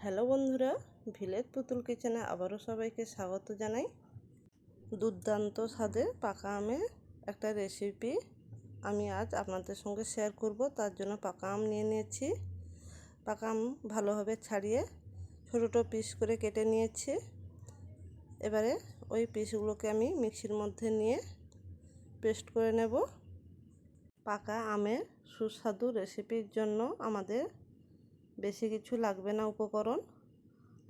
Hello বন্ধুরা village পুতুল কিচেনে আবারও সবাইকে স্বাগত জানাই। দুর্দান্ত স্বাদে পাকা আমের একটা রেসিপি আমি আজ আপনাদের সঙ্গে শেয়ার করব। তার জন্য পাকা আম নিয়ে নিয়েছি। পাকা আম ভালোভাবে ছাড়িয়ে ছোটো ছোটো পিস করে কেটে নিয়েছি। এবারে ওই পিসগুলোকে আমি মিক্সির মধ্যে নিয়ে পেস্ট করে নেব। পাকা আমের সুস্বাদু রেসিপির জন্য আমাদের বেশি কিছু লাগবে না উপকরণ।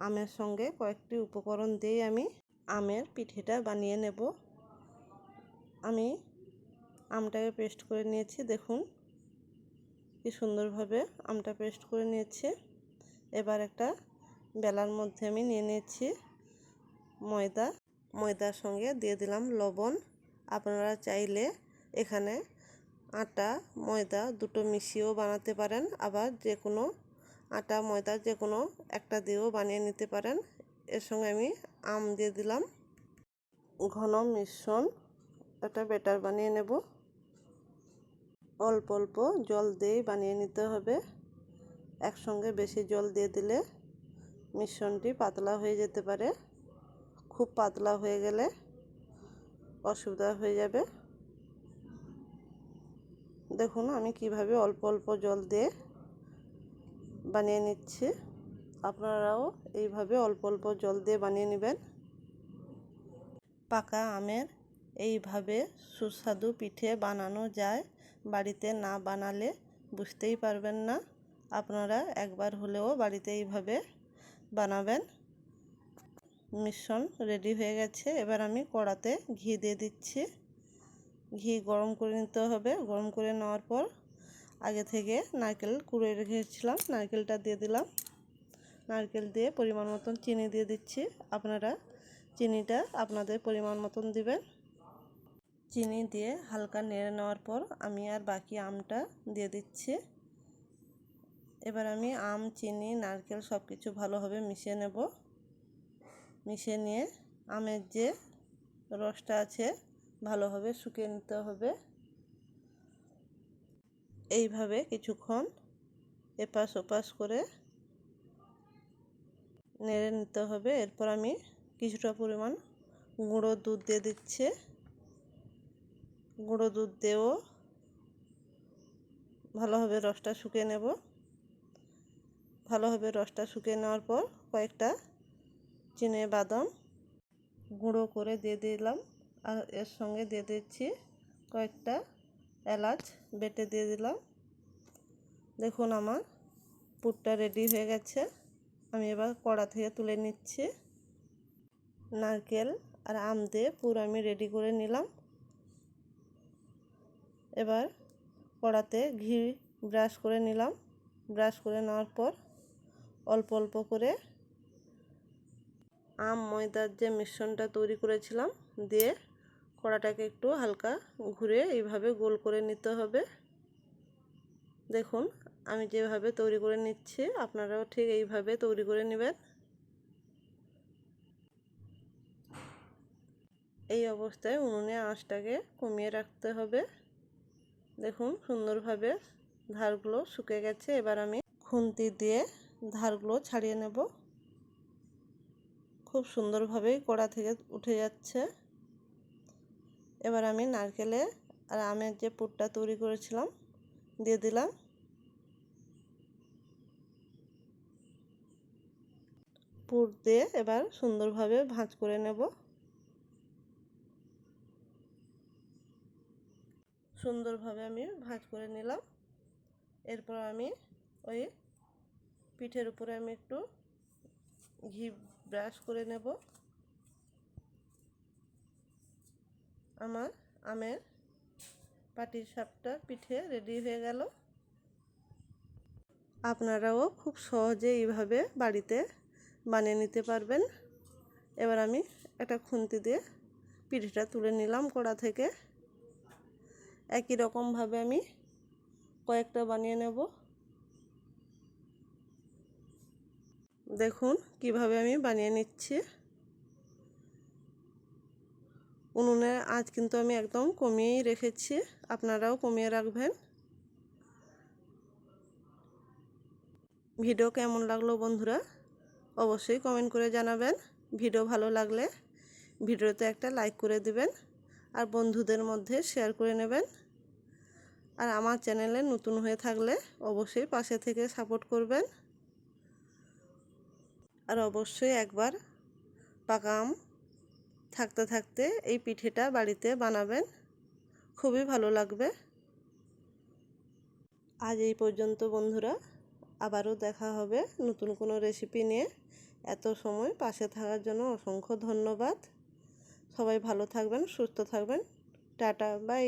আমের সঙ্গে কয়েকটি উপকরণ দিয়ে আমি আমের পিঠেটা বানিয়ে নেব। আমি আমটাকে পেস্ট করে নিয়েছি, দেখুন। কি সুন্দরভাবে আমটা পেস্ট করে নিয়েছি। এবার একটা বেলার মধ্যে আমি নিয়ে নিয়েছি ময়দা। ময়দার সঙ্গে দিয়ে দিলাম লবণ। আপনারা চাইলে এখানে আটা, ময়দা দুটো মিশিয়েও বানাতে পারেন। আবার যে কোনো আটা, ময়দা যে কোনো একটা দিয়েও বানিয়ে নিতে পারেন। এর সঙ্গে আমি আম দিয়ে দিলাম। ঘন মিশ্রণ। একটা বেটার বানিয়ে নেব। অল্প অল্প জল দিয়েই বানিয়ে নিতে হবে। একসঙ্গে বেশি জল দিয়ে দিলে মিশ্রণটি পাতলা হয়ে যেতে পারে। খুব পাতলা হয়ে গেলে অসুবিধা হয়ে যাবে। দেখুন আমি কীভাবে অল্প অল্প জল দিয়ে বানিয়ে নিচ্ছি। আপনারাও এইভাবে অল্প অল্প জল দিয়ে বানিয়ে নেবেন। পাকা আমের এইভাবে সুস্বাদু পিঠে বানানো যায়। বাড়িতে না বানালে বুঝতেই পারবেন না। আপনারা একবার হলেও বাড়িতে এইভাবে বানাবেন। মিশ্রণ রেডি হয়ে গেছে। এবার আমি কড়াতে ঘি দিয়ে দিচ্ছি। ঘি গরম করে নিতে হবে। গরম করে নেওয়ার পর আগে থেকে নারকেল কুড়ে রেখেছিলাম, নারকেলটা দিয়ে দিলাম। নারকেল দিয়ে পরিমাণ মতন চিনি দিয়ে দিচ্ছি। আপনারা চিনিটা আপনাদের পরিমাণ মতন দিবেন। চিনি দিয়ে হালকা নেড়ে নেওয়ার পর আমি আর বাকি আমটা দিয়ে দিচ্ছি। এবার আমি আম, চিনি, নারকেল সব কিছু ভালোভাবে মিশিয়ে নেব। মিশিয়ে নিয়ে আমের যে রসটা আছে, ভালোভাবে শুকিয়ে নিতে হবে। এইভাবে কিছুক্ষণ এপাশ ওপাশ করে নেড়ে নিতে হবে। এরপর আমি কিছুটা পরিমাণ গুঁড়ো দুধ দিয়ে দিচ্ছে। গুঁড়ো দুধ দিয়েও ভালোভাবে রসটা শুকিয়ে নেব। ভালোভাবে রসটা শুকিয়ে নেওয়ার পর কয়েকটা চিনে বাদাম গুঁড়ো করে দিয়ে দিলাম। আর এর সঙ্গে দিয়ে দিচ্ছি কয়েকটা এলাচ বেটে দিয়ে দিলাম। দেখুন আমার পুরটা রেডি হয়ে গেছে। আমি এবার কড়া থেকে তুলে নিচ্ছি। নারকেল আর আম দিয়ে পুর আমি রেডি করে নিলাম। এবার কড়াতে ঘি ব্রাশ করে নিলাম। ব্রাশ করে নেওয়ার পর অল্প অল্প করে আম ময়দার যে মিশ্রণটা তৈরি করেছিলাম, দিয়ে কড়াটাকে একটু হালকা ঘুরে এইভাবে গোল করে নিতে হবে। দেখুন, আমি যেভাবে তৈরি করে নিচ্ছি, আপনারাও ঠিক এইভাবে তৈরি করে নেবেন। এই অবস্থায় উনুনে আঁচটাকে কমিয়ে রাখতে হবে। দেখুন, সুন্দরভাবে ধারগুলো শুকে গেছে। এবার আমি খুন্তি দিয়ে ধারগুলো ছাড়িয়ে নেব। খুব সুন্দরভাবেই কড়া থেকে উঠে যাচ্ছে। এবার আমি নারকেলে আর আমের যে পুরটা তৈরি করেছিলাম, দিয়ে দিলাম। পুর দিয়ে এবার সুন্দরভাবে ভাঁজ করে নেব। সুন্দরভাবে আমি ভাঁজ করে নিলাম। এরপর আমি ওই পিঠের উপরে আমি একটু ঘি ব্রাশ করে নেব। আমার আমের পাটির সাপটা পিঠে রেডি হয়ে গেল। আপনারাও খুব সহজে এইভাবে বাড়িতে বানিয়ে নিতে পারবেন। এবার আমি একটা খুন্তি দিয়ে পিঠেটা তুলে নিলাম কড়া থেকে। একই রকমভাবে আমি কয়েকটা বানিয়ে নেব। দেখুন কীভাবে আমি বানিয়ে নিচ্ছি। উনুনের আঁচ কিন্তু আমি একদম কমিয়েই রেখেছি। আপনারাও কমিয়ে রাখবেন। ভিডিও কেমন লাগল বন্ধুরা? অবশ্যই কমেন্ট করে জানাবেন। ভিডিও ভালো লাগলে ভিডিওতে একটা লাইক করে দিবেন আর বন্ধুদের মধ্যে শেয়ার করে নেবেন। আর আমার চ্যানেলে নতুন হয়ে থাকলে অবশ্যই পাশে থেকে সাপোর্ট করবেন। আর অবশ্যই একবার পাকা আম থাকতে থাকতে এই পিঠেটা বাড়িতে বানাবেন। খুবই ভালো লাগবে। আজ এই পর্যন্ত বন্ধুরা, আবারও দেখা হবে নতুন কোনো রেসিপি নিয়ে। এত সময় পাশে থাকার জন্য অসংখ্য ধন্যবাদ। সবাই ভালো থাকবেন, সুস্থ থাকবেন। Tata bye